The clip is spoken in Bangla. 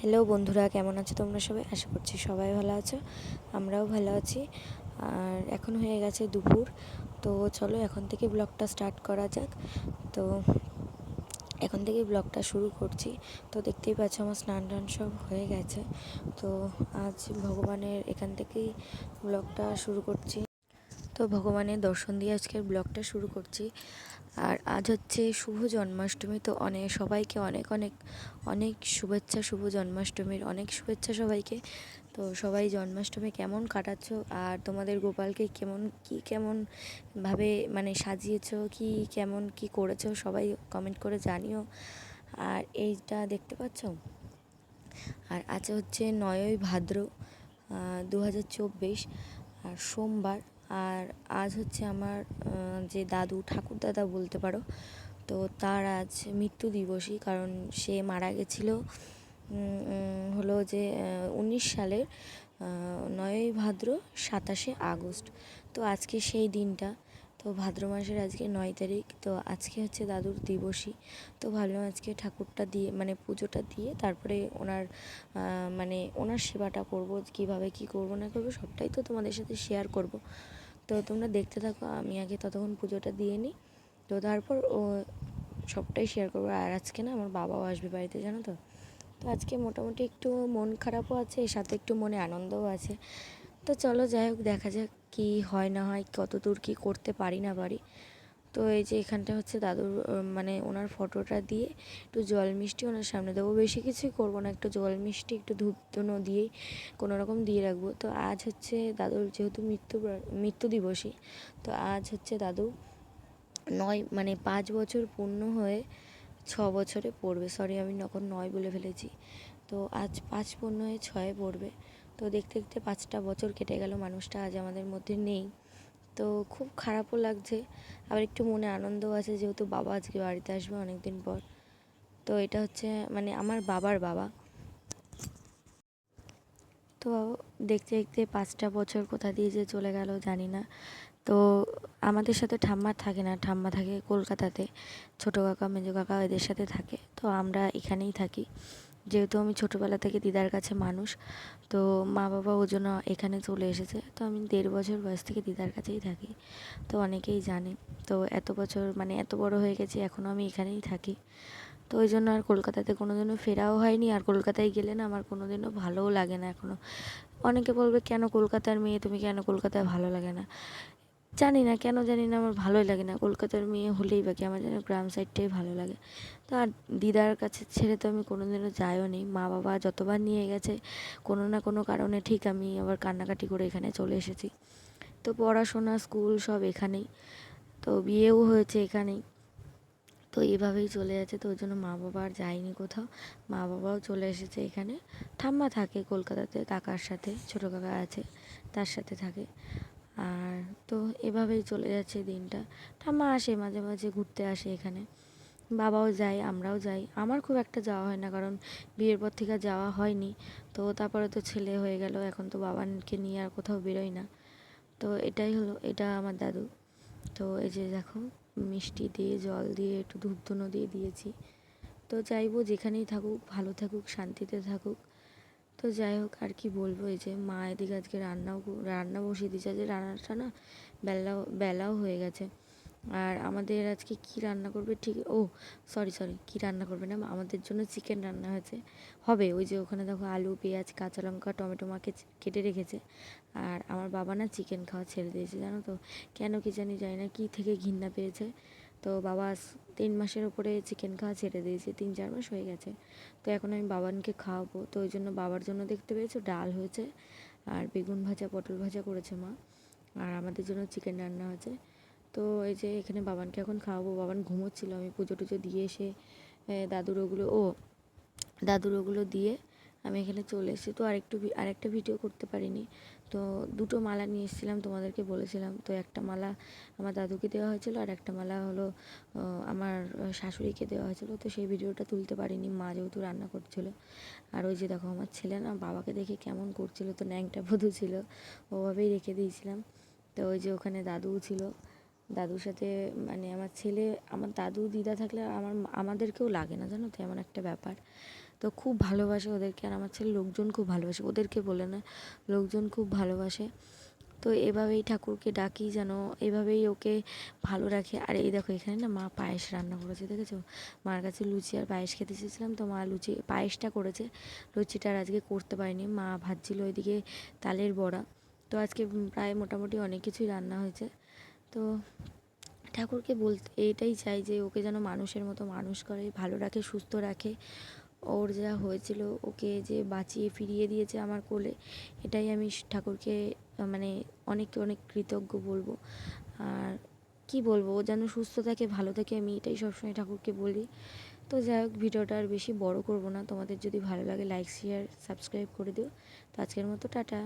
হ্যালো বন্ধুরা, কেমন আছো তোমরা সবাই? আশা করছি সবাই ভালো আছো। আমরাও ভালো আছি। আর এখন হয়ে গেছে দুপুর। তো চলো এখন থেকে ব্লগটা স্টার্ট করা যাক। তো এখন থেকে ব্লগটা শুরু করছি। তো দেখতেই পাচ্ছ আমার স্নান টান সব হয়ে গেছে। তো আজ ভগবানের এখান থেকেই ব্লগটা শুরু করছি। তো ভগবানের দর্শন দিয়ে আজকের ব্লগটা শুরু করছি। আর আজ হচ্ছে শুভ জন্মাষ্টমী, তো অনেক সবাইকে অনেক অনেক অনেক শুভেচ্ছা, শুভ জন্মাষ্টমীর অনেক শুভেচ্ছা সবাইকে। তো সবাই জন্মাষ্টমী কেমন কাটাচ্ছ? আর তোমাদের গোপালকে কেমন, কি কেমন ভাবে মানে সাজিয়েছো? কি কেমন, কি করেছ? সবাই কমেন্ট করে জানিও। আর এইটা দেখতে পাচ্ছ? আর আছে হচ্ছে নয়ই ভাদ্র দু হাজার চব্বিশ, আর সোমবার আর আজ হচ্ছে আমার যে দাদু, ঠাকুর দাদা বলতে পারো, তো তার আজ মৃত্যু দিবসই। কারণ সে মারা গেছিল হলো যে উনিশ সালের নয়ই ভাদ্র সাতাশে আগস্ট। তো আজকে সেই দিনটা তো ভাদ্র মাসের আজকে নয় তারিখ, তো আজকে হচ্ছে দাদুর দিবসী। তো ভাবলাম আজকে ঠাকুরটা দিয়ে মানে পুজোটা দিয়ে তারপরে ওনার মানে ওনার সেবাটা করব, কীভাবে কি করব, না করব, সবটাই তো তোমাদের সাথে শেয়ার করব। তো তোমরা দেখতে থাকো, আমি আগে ততক্ষণ পুজোটা দিয়ে নিই। তো তারপর ও সবটাই শেয়ার করব। আর আজকে না আমার বাবাও আসবে বাড়িতে, জানো তো? তো আজকে মোটামুটি একটু মন খারাপও আছে, সাথে একটু মনে আনন্দও আছে। তো চলো যাই হোক, দেখা যাক কী হয় না হয়, কত দূর কী করতে পারি না পারি। তো এই যে এখানটা হচ্ছে দাদুর মানে ওনার ফটোটা দিয়ে একটু জল মিষ্টি ওনার সামনে দেবো। বেশি কিছুই করব না, একটু জল মিষ্টি, একটু ধূপ ধুনো দিয়েই কোনো রকম দিয়ে রাখব। তো আজ হচ্ছে দাদুর যেহেতু মৃত্যু মৃত্যু দিবসই, তো আজ হচ্ছে দাদু নয় মানে পাঁচ বছর পূর্ণ হয়ে ছ বছরে পড়বে। সরি আমি তখন নয় বলে ফেলেছি। তো আজ পাঁচ পূর্ণ হয়ে ছয়ে পড়বে। তো দেখতে দেখতে পাঁচটা বছর কেটে গেল, মানুষটা আজ আমাদের মধ্যে নেই। তো খুব খারাপও লাগছে। আবার একটু মনে আনন্দও আছে, যেহেতু বাবা আজকে বাড়িতে আসবে অনেক দিন পর। তো এটা হচ্ছে মানে আমার বাবার বাবা। তো দেখতে দেখতে পাঁচটা বছর কোথা দিয়ে যে চলে গেল জানি না। তো আমাদের সাথে ঠাম্মা থাকে না, ঠাম্মা থাকে কলকাতাতে। ছোটো কাকা, মেজো কাকা এদের সাথে থাকে। তো আমরা এখানেই থাকি। যেহেতু আমি ছোটোবেলা থেকে দিদার কাছে মানুষ, তো মা বাবা ও জন্য এখানে চলে এসেছে। তো আমি দেড় বছর বয়স থেকে দিদার কাছেই থাকি, তো অনেকেই জানে। তো এত বছর মানে এত বড় হয়ে গেছি, এখনও আমি এখানেই থাকি। তো ওই জন্য আর কলকাতাতে কোনো দিনও ফেরাও হয়নি, আর কলকাতায় গেলে না আমার কোনো দিনও ভালোও লাগে না এখনও। অনেকে বলবে, কেন কলকাতার মেয়ে? তুমি কেন কলকাতায় ভালো লাগে না? জানি না কেন জানি না আমার ভালোই লাগে না। কলকাতার মেয়ে হলেই বাকি আমার যেন গ্রাম সাইডটাই ভালো লাগে। তো আর দিদার কাছে ছেড়ে তো আমি কোনো দিনও যাইও নি। মা বাবা যতবার নিয়ে গেছে, কোনো না কোনো কারণে ঠিক আমি আবার কান্নাকাটি করে এখানে চলে এসেছি। তো পড়াশোনা, স্কুল সব এখানেই। তো বিয়েও হয়েছে এখানেই। তো এভাবেই চলে যাচ্ছে তো ওই জন্য মা বাবা আর যায়নি কোথাও। মা বাবাও চলে এসেছে এখানে। ঠাম্মা থাকে কলকাতাতে, কাকার সাথে, ছোটো কাকা আছে, তার সাথে থাকে। আর তো এভাবেই চলে যাচ্ছে দিনটা। ঠাম্মা আসে, মাঝে মাঝে ঘুরতে আসে এখানে। বাবাও যায়, আমরাও যাই। আমার খুব একটা যাওয়া হয় না, কারণ বিয়ের পর থেকে যাওয়া হয়নি। তো তারপরে তো ছেলে হয়ে গেল, এখন তো বাবাকে নিয়ে আর কোথাও বেরোই না। তো এটাই হলো, এটা আমার দাদু। তো এই যে দেখো, মিষ্টি দিয়ে, জল দিয়ে, একটু ধূপ ধুনো দিয়ে দিয়েছি। তো চাইব যেখানেই থাকুক, ভালো থাকুক, শান্তিতে থাকুক। তো যাই হোক, আর কি বলব, এই যে মা এদিকে আজকে রান্নাও রান্না বসিয়ে দিয়েছে। যে রান্নাটা না বেলাও বেলাও হয়ে গেছে। আর আমাদের আজকে কি রান্না করবে ঠিক, ও সরি সরি, কি রান্না করবে না, আমাদের জন্য চিকেন রান্না হয়েছে। হবে, ওই যে ওখানে দেখো আলু, পেঁয়াজ, কাঁচা লঙ্কা, টমেটো মাকে কেটে রেখেছে। আর আমার বাবা না চিকেন খাওয়া ছেড়ে দিয়েছে, জানো তো? কেন কি জানি জানি না, কী থেকে ঘৃণা পেয়েছে। তো বাবা তিন মাসের ওপরে চিকেন খাওয়া ছেড়ে দিয়েছে, তিন চার মাস হয়ে গেছে। তো এখন আমি বাবানকে খাওয়াবো। তো ওই জন্য বাবার জন্য দেখতে পেয়েছ, ডাল হয়েছে আর বেগুন ভাজা, পটল ভাজা করেছে মা। আর আমাদের জন্য চিকেন রান্না হয়েছে। তো এই যে এখানে বাবানকে এখন খাওয়াবো। বাবান ঘুমোচ্ছিল। আমি পুজো টুজো দিয়ে এসে দাদুর ওগুলো, ও, দাদুর ওগুলো দিয়ে আমি এখানে চলে এসেছি। তো আরেকটু আরেকটা ভিডিও করতে পারিনি। তো দুটো মালা নিয়ে এসেছিলাম, তোমাদেরকে বলেছিলাম। তো একটা মালা আমার দাদুকে দেওয়া হয়েছিল আর একটা মালা হলো আমার শাশুড়িকে দেওয়া হয়েছিল। তো সেই ভিডিওটা তুলতে পারিনি, মা যেহেতু রান্না করছিল। আর ওই যে দেখো, আমার ছেলে না বাবাকে দেখে কেমন করছিল, তো ন্যাংটা বধু ছিল। ওভাবেই রেখে দিয়েছিলাম। তো ওই যে ওখানে দাদুও ছিল। দাদুর সাথে মানে আমার ছেলে, আমার দাদু, দিদা থাকলে আমার আমাদেরকেও লাগে না, জানো তো? এমন একটা ব্যাপার। তো খুব ভালোবাসে ওদেরকে আর আমার ছেলে লোকজন খুব ভালোবাসে। ওদেরকে বলে না, লোকজন খুব ভালোবাসে। তো এভাবেই ঠাকুরকে ডাকি যেন এভাবেই ওকে ভালো রাখে। আর এই দেখো, এখানে না মা পায়েস রান্না করেছে, দেখেছ? মার কাছে লুচি আর পায়েস খেতে চেয়েছিলাম, তো মা লুচি, পায়েসটা করেছে। লুচিটা আর আজকে করতে পারিনি। মা ভাজছিল ওইদিকে তালের বড়া। তো আজকে প্রায় মোটামুটি অনেক কিছুই রান্না হয়েছে। তো ঠাকুরকে বলতে এটাই চাই যে ওকে যেন মানুষের মতো মানুষ করে, ভালো রাখে, সুস্থ রাখে। ওর যা হয়েছিল ওকে যে বাঁচিয়ে ফিরিয়ে দিয়েছে আমার কোলে, এটাই আমি ঠাকুরকে মানে অনেক অনেক কৃতজ্ঞ বলব। আর কি বলব, ও যেন সুস্থ থাকে, ভালো থাকে, আমি এটাই সবসময় ঠাকুরকে বলি। তো যাই হোক, ভিডিওটা আর বেশি বড় করব না। তোমাদের যদি ভালো লাগে লাইক শেয়ার সাবস্ক্রাইব করে দিও। তো আজকের মতো, টাটা।